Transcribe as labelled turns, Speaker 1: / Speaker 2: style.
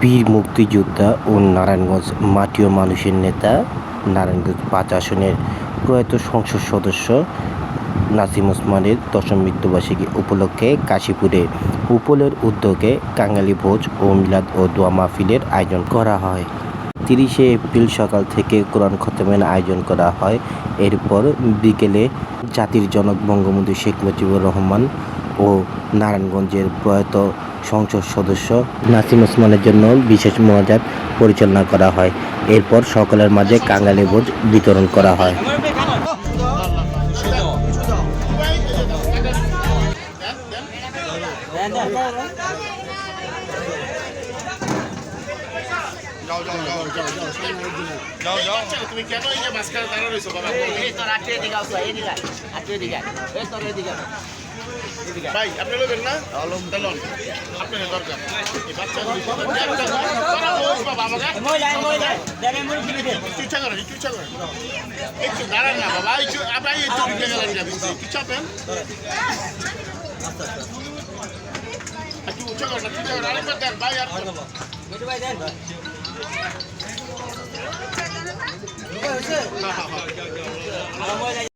Speaker 1: বীর মুক্তিযোদ্ধা ও নারায়ণগঞ্জ মাটি ও মানুষের নেতা নারায়ণগঞ্জ পাঁচ আসনের প্রয়াত সংসদ সদস্য নাসিম ওসমানের দশম মৃত্যুবার্ষিকী উপলক্ষে কাশীপুরে উপলের উদ্যোগে কাঙালি ভোজ ও মিলাদ ও দোয়া মাহফিলের আয়োজন করা হয়। তিরিশে এপ্রিল সকাল থেকে কোরআন খতমের আয়োজন করা হয়। এরপর বিকেলে জাতির জনক বঙ্গবন্ধু শেখ মুজিবুর রহমান ও নারায়ণগঞ্জের প্রয়াত সংসদ সদস্য নাসিম ওসমানের জন্য বিশেষ মোনাজাত পরিচালনা করা হয়। এরপর সকলের মাঝে কাঙ্গালি ভোজ বিতরণ করা হয়।
Speaker 2: যাও যাও যাও যাও যাও যাও যাও তুমি কেন এই যে মাঝখানে দাঁড়া রয়েছো বাবা
Speaker 3: এই তোর আটকে এদিকে আসো এদিকে আটকে এদিকে এই তোর এদিকে।
Speaker 2: ভাই আপনি লোবেন না চলুন আপনার দরকার এই বাচ্চা বাবা আমাকে
Speaker 3: মই যায়, মই যায়। দেন এই মুড়ি কিনে দে।
Speaker 2: ইচ্ছা করেন একটু ইচ্ছা করেন একটু দাঁড়ান না বাবা একটু আপনার এই একটু ঢুকে গেলেন না বুঝছি একটু চাপেন একটু উচ্চ করেন একটু উচ্চ করেন আরেকবার দেন ভাই আর
Speaker 3: ভাই দেন।
Speaker 2: হ্যাঁ হ্যাঁ হ্যাঁ।